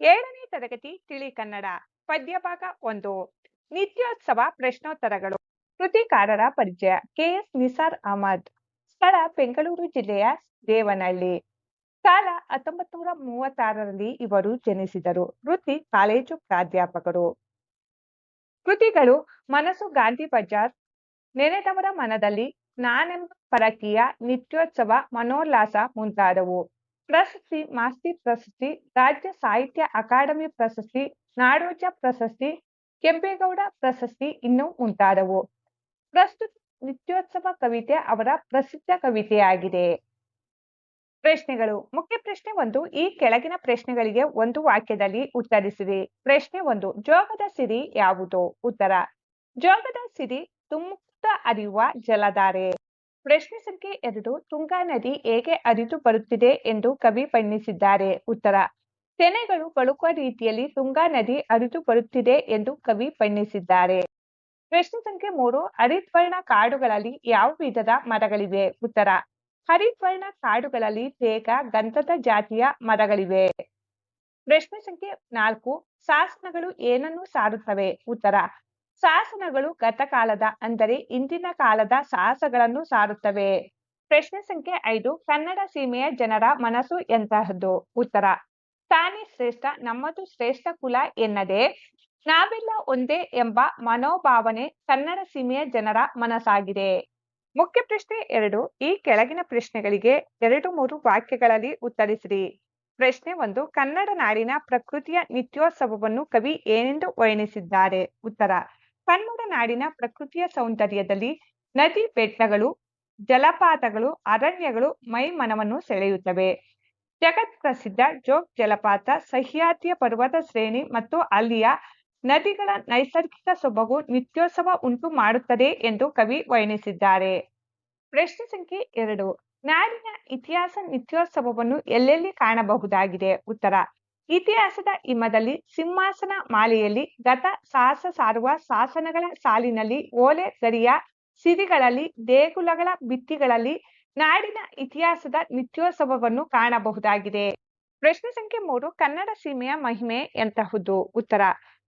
ಏಳನೇ ತರಗತಿ ತಿಳಿ ಕನ್ನಡ, ಪದ್ಯಭಾಗ ಒಂದು. ನಿತ್ಯೋತ್ಸವ ಪ್ರಶ್ನೋತ್ತರಗಳು. ಕೃತಿಕಾರರ ಪರಿಚಯ. ಕೆಎಸ್ ನಿಸಾರ್ ಅಹಮದ್. ಸ್ಥಳ ಬೆಂಗಳೂರು ಜಿಲ್ಲೆಯ ದೇವನಹಳ್ಳಿ. ಸಾಲ ಹತ್ತೊಂಬತ್ ನೂರ ಮೂವತ್ತಾರರಲ್ಲಿ ಇವರು ಜನಿಸಿದರು. ವೃತ್ತಿ ಕಾಲೇಜು ಪ್ರಾಧ್ಯಾಪಕರು. ಕೃತಿಗಳು ಮನಸ್ಸು ಗಾಂಧಿ ಬಜಾರ್, ನೆನೆದವರ ಮನದಲ್ಲಿ, ನಾನೆಂಬ ಪರಕೀಯ ನಿತ್ಯೋತ್ಸವ ಮನೋಲ್ಲಾಸ ಮುಂತಾದವು. ಪ್ರಶಸ್ತಿ, ಮಾಸ್ತಿ ಪ್ರಶಸ್ತಿ, ರಾಜ್ಯ ಸಾಹಿತ್ಯ ಅಕಾಡೆಮಿ ಪ್ರಶಸ್ತಿ, ನಾಡೋಜ ಪ್ರಶಸ್ತಿ, ಕೆಂಪೇಗೌಡ ಪ್ರಶಸ್ತಿ ಇನ್ನೂ ಮುಂತಾದವು ಪ್ರಸ್ತುತ ನಿತ್ಯೋತ್ಸವ ಕವಿತೆ ಅವರ ಪ್ರಸಿದ್ಧ ಕವಿತೆಯಾಗಿದೆ. ಪ್ರಶ್ನೆಗಳು. ಮುಖ್ಯ ಪ್ರಶ್ನೆ ಒಂದು, ಈ ಕೆಳಗಿನ ಪ್ರಶ್ನೆಗಳಿಗೆ ಒಂದು ವಾಕ್ಯದಲ್ಲಿ ಉತ್ತರಿಸಿರಿ. ಪ್ರಶ್ನೆ ಒಂದು, ಜೋಗದ ಸಿರಿ ಯಾವುದು? ಉತ್ತರ, ಜೋಗದ ಸಿರಿ ತುಮುಕ್ತ ಅರಿಯುವ ಜಲಧಾರೆ. ಪ್ರಶ್ನೆ ಸಂಖ್ಯೆ ಎರಡು ತುಂಗಾ ನದಿ ಹೇಗೆ ಹರಿದು ಬರುತ್ತಿದೆ ಎಂದು ಕವಿ ಬಣ್ಣಿಸಿದ್ದಾರೆ. ಉತ್ತರ, ತೆನೆಗಳು ಬಳುಕುವ ರೀತಿಯಲ್ಲಿ ತುಂಗಾ ನದಿ ಹರಿದು ಬರುತ್ತಿದೆ ಎಂದು ಕವಿ ಬಣ್ಣಿಸಿದ್ದಾರೆ. ಪ್ರಶ್ನೆ ಸಂಖ್ಯೆ ಮೂರು, ಹರಿದ್ವರ್ಣ ಕಾಡುಗಳಲ್ಲಿ ಯಾವ ವಿಧದ ಮರಗಳಿವೆ? ಉತ್ತರ, ಹರಿದ್ವರ್ಣ ಕಾಡುಗಳಲ್ಲಿ ತೇಗ, ಗಂಧದ ಜಾತಿಯ ಮರಗಳಿವೆ. ಪ್ರಶ್ನೆ ಸಂಖ್ಯೆ ನಾಲ್ಕು ಶಾಸನಗಳು ಏನನ್ನು ಸಾರುತ್ತವೆ? ಉತ್ತರ ಶಾಸನಗಳು ಗತಕಾಲದ, ಅಂದರೆ ಇಂದಿನ ಕಾಲದ ಸಾಹಸಗಳನ್ನು ಸಾರುತ್ತವೆ. ಪ್ರಶ್ನೆ ಸಂಖ್ಯೆ ಐದು, ಕನ್ನಡ ಸೀಮೆಯ ಜನರ ಮನಸ್ಸು ಎಂತಹದ್ದು? ಉತ್ತರ, ತಾನೇ ಶ್ರೇಷ್ಠ, ನಮ್ಮದು ಶ್ರೇಷ್ಠ ಕುಲ ಎನ್ನದೆ, ನಾವೆಲ್ಲ ಒಂದೇ ಎಂಬ ಮನೋಭಾವನೆ ಕನ್ನಡ ಸೀಮೆಯ ಜನರ ಮನಸ್ಸಾಗಿದೆ. ಮುಖ್ಯ ಪ್ರಶ್ನೆ ಎರಡು, ಈ ಕೆಳಗಿನ ಪ್ರಶ್ನೆಗಳಿಗೆ ಎರಡು ಮೂರು ವಾಕ್ಯಗಳಲ್ಲಿ ಉತ್ತರಿಸಿರಿ. ಪ್ರಶ್ನೆ ಒಂದು, ಕನ್ನಡ ನಾಡಿನ ಪ್ರಕೃತಿಯ ನಿತ್ಯೋತ್ಸವವನ್ನು ಕವಿ ಏನೆಂದು ವರ್ಣಿಸಿದ್ದಾರೆ? ಉತ್ತರ ಕನ್ನಡ ನಾಡಿನ ಪ್ರಕೃತಿಯ ಸೌಂದರ್ಯದಲ್ಲಿ ನದಿ ಬೆಟ್ಟಗಳು, ಜಲಪಾತಗಳು, ಅರಣ್ಯಗಳು ಮೈ ಮನವನ್ನು ಸೆಳೆಯುತ್ತವೆ. ಜಗತ್ ಪ್ರಸಿದ್ಧ ಜೋಗ್ ಜಲಪಾತ, ಸಹ್ಯಾದ್ರಿಯ ಪರ್ವತ ಶ್ರೇಣಿ ಮತ್ತು ಅಲ್ಲಿಯ ನದಿಗಳ ನೈಸರ್ಗಿಕ ಸೊಬಗು ನಿತ್ಯೋತ್ಸವ ಉಂಟು ಮಾಡುತ್ತದೆ ಎಂದು ಕವಿ ವರ್ಣಿಸಿದ್ದಾರೆ. ಪ್ರಶ್ನೆ ಸಂಖ್ಯೆ ಎರಡು. ನಾಡಿನ ಇತಿಹಾಸ ನಿತ್ಯೋತ್ಸವವನ್ನು ಎಲ್ಲೆಲ್ಲಿ ಕಾಣಬಹುದಾಗಿದೆ? ಉತ್ತರ. ಇತಿಹಾಸದ ಹಿಮದಲ್ಲಿ ಸಿಂಹಾಸನ ಮಾಲೆಯಲ್ಲಿ ಗತ ಸಾಹಸ ಸಾರುವ ಶಾಸನಗಳ ಸಾಲಿನಲ್ಲಿ ಓಲೆ ಗರಿಯ ಸಿರಿಗಳಲ್ಲಿ ದೇಗುಲಗಳ ಭಿತ್ತಿಗಳಲ್ಲಿ ನಾಡಿನ ಇತಿಹಾಸದ ನಿತ್ಯೋತ್ಸವವನ್ನು ಕಾಣಬಹುದಾಗಿದೆ. ಪ್ರಶ್ನೆ ಸಂಖ್ಯೆ ಮೂರು, ಕನ್ನಡ ಸೀಮೆಯ ಮಹಿಮೆ ಎಂತಹುದು? ಉತ್ತರ,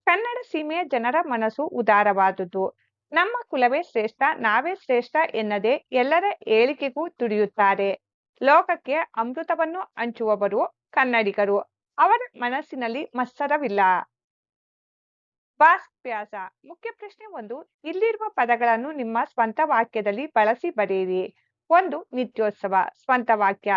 ಕನ್ನಡ ಸೀಮೆಯ ಜನರ ಮನಸ್ಸು ಉದಾರವಾದುದು. ನಮ್ಮ ಕುಲವೇ ಶ್ರೇಷ್ಠ, ನಾವೇ ಶ್ರೇಷ್ಠ ಎನ್ನದೆ ಎಲ್ಲರ ಏಳಿಗೆಗೂ ತುಡಿಯುತ್ತಾರೆ. ಲೋಕಕ್ಕೆ ಅಮೃತವನ್ನು ಹಂಚುವವರು ಕನ್ನಡಿಗರು. ಅವರ ಮನಸ್ಸಿನಲ್ಲಿ ಮತ್ಸರವಿಲ್ಲ. ವಾಸ್ಪ್ಯಾಸ ಮುಖ್ಯ ಪ್ರಶ್ನೆ ಒಂದು, ಇಲ್ಲಿರುವ ಪದಗಳನ್ನು ನಿಮ್ಮ ಸ್ವಂತ ವಾಕ್ಯದಲ್ಲಿ ಬಳಸಿ ಬರೆಯಿರಿ. ಒಂದು, ನಿತ್ಯೋತ್ಸವ. ಸ್ವಂತ ವಾಕ್ಯ.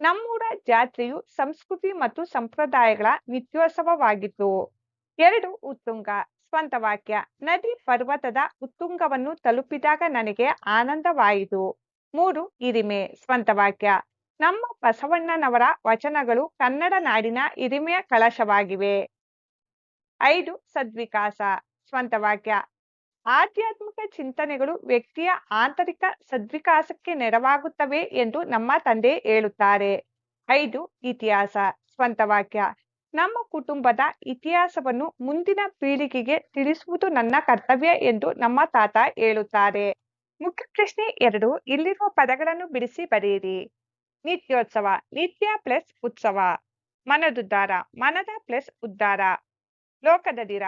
ನಮ್ಮೂರ ಜಾತ್ರೆಯು ಸಂಸ್ಕೃತಿ ಮತ್ತು ಸಂಪ್ರದಾಯಗಳ ನಿತ್ಯೋತ್ಸವವಾಗಿತ್ತು. ಎರಡು, ಉತ್ತುಂಗ. ಸ್ವಂತ ವಾಕ್ಯ. ನದಿ ಪರ್ವತದ ಉತ್ತುಂಗವನ್ನು ತಲುಪಿದಾಗ ನನಗೆ ಆನಂದವಾಯಿತು. ಮೂರು, ಹಿರಿಮೆ. ಸ್ವಂತ ವಾಕ್ಯ. ನಮ್ಮ ಬಸವಣ್ಣನವರ ವಚನಗಳು ಕನ್ನಡ ನಾಡಿನ ಹಿರಿಮೆಯ ಕಳಶವಾಗಿವೆ ಐದು ಸದ್ವಿಕಾಸ, ಸ್ವಂತ ವಾಕ್ಯ. ಆಧ್ಯಾತ್ಮಿಕ ಚಿಂತನೆಗಳು ವ್ಯಕ್ತಿಯ ಆಂತರಿಕ ಸದ್ವಿಕಾಸಕ್ಕೆ ನೆರವಾಗುತ್ತವೆ ಎಂದು ನಮ್ಮ ತಂದೆ ಹೇಳುತ್ತಾರೆ. ಐದು ಇತಿಹಾಸ, ಸ್ವಂತ ವಾಕ್ಯ. ನಮ್ಮ ಕುಟುಂಬದ ಇತಿಹಾಸವನ್ನು ಮುಂದಿನ ಪೀಳಿಗೆಗೆ ತಿಳಿಸುವುದು ನನ್ನ ಕರ್ತವ್ಯ ಎಂದು ನಮ್ಮ ತಾತ ಹೇಳುತ್ತಾರೆ. ಮುಖ್ಯ ಪ್ರಶ್ನೆ ಎರಡು, ಇಲ್ಲಿರುವ ಪದಗಳನ್ನು ಬಿಡಿಸಿ ಬರೆಯಿರಿ. ನಿತ್ಯೋತ್ಸವ, ನಿತ್ಯ ಪ್ಲಸ್ ಉತ್ಸವ ಮನದುದ್ಧಾರ ಮನದ ಪ್ಲಸ್ ಉದ್ಧಾರ ಲೋಕದದಿರ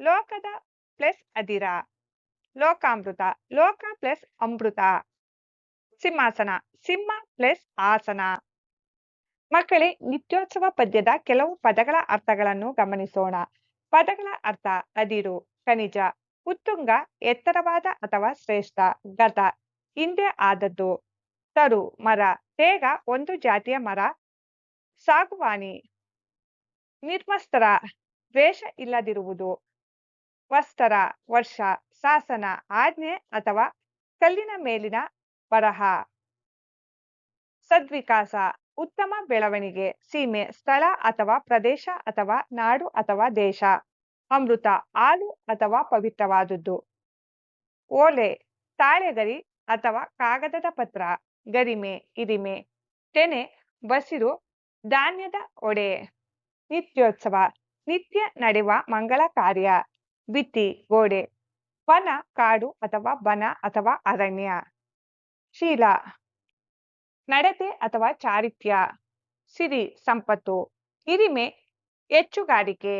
ಲೋಕದ ಪ್ಲಸ್ ಅದಿರ, ಲೋಕಾಮೃತ, ಲೋಕ ಪ್ಲಸ್ ಅಮೃತ, ಸಿಂಹಾಸನ, ಸಿಂಹ ಪ್ಲಸ್ ಆಸನ. ಮಕ್ಕಳೇ, ನಿತ್ಯೋತ್ಸವ ಪದ್ಯದ ಕೆಲವು ಪದಗಳ ಅರ್ಥಗಳನ್ನು ಗಮನಿಸೋಣ. ಪದಗಳ ಅರ್ಥ ಅದಿರು, ಖನಿಜ, ಉತ್ತುಂಗ, ಎತ್ತರವಾದ ಅಥವಾ ಶ್ರೇಷ್ಠ, ಗತ, ಹಿಂದೆ ಆದದ್ದು. ತರು ಮರ, ತೇಗ ಒಂದು ಜಾತಿಯ ಮರ, ಸಾಗುವಾನಿ, ನಿರ್ಮಸ್ತರ, ವೇಷ ಇಲ್ಲದಿರುವುದು, ವಸ್ತರ, ವರ್ಷ, ಶಾಸನ, ಆಜ್ಞೆ ಅಥವಾ ಕಲ್ಲಿನ ಮೇಲಿನ ಬರಹ. ಸದ್ವಿಕಾಸ, ಉತ್ತಮ ಬೆಳವಣಿಗೆ, ಸೀಮೆ, ಸ್ಥಳ ಅಥವಾ ಪ್ರದೇಶ ಅಥವಾ ನಾಡು ಅಥವಾ ದೇಶ, ಅಮೃತ, ಹಾಲು ಅಥವಾ ಪವಿತ್ರವಾದದ್ದು. ಓಲೆ, ತಾಳೆಗರಿ ಅಥವಾ ಕಾಗದದ ಪತ್ರ. ಗರಿಮೆ ಇರಿಮೆ ತೆನೆ, ಬಸಿರು, ಧಾನ್ಯದ ಒಡೆ, ನಿತ್ಯೋತ್ಸವ, ನಿತ್ಯ ನಡೆವ ಮಂಗಳ ಕಾರ್ಯ, ಬಿತ್ತಿ, ಗೋಡೆ, ವನ, ಕಾಡು ಅಥವಾ ಬನ ಅಥವಾ ಅರಣ್ಯ, ಶೀಲ, ನಡತೆ ಅಥವಾ ಚಾರಿತ್ಯ ಸಿರಿ, ಸಂಪತ್ತು, ಹಿರಿಮೆ, ಹೆಚ್ಚುಗಾರಿಕೆ.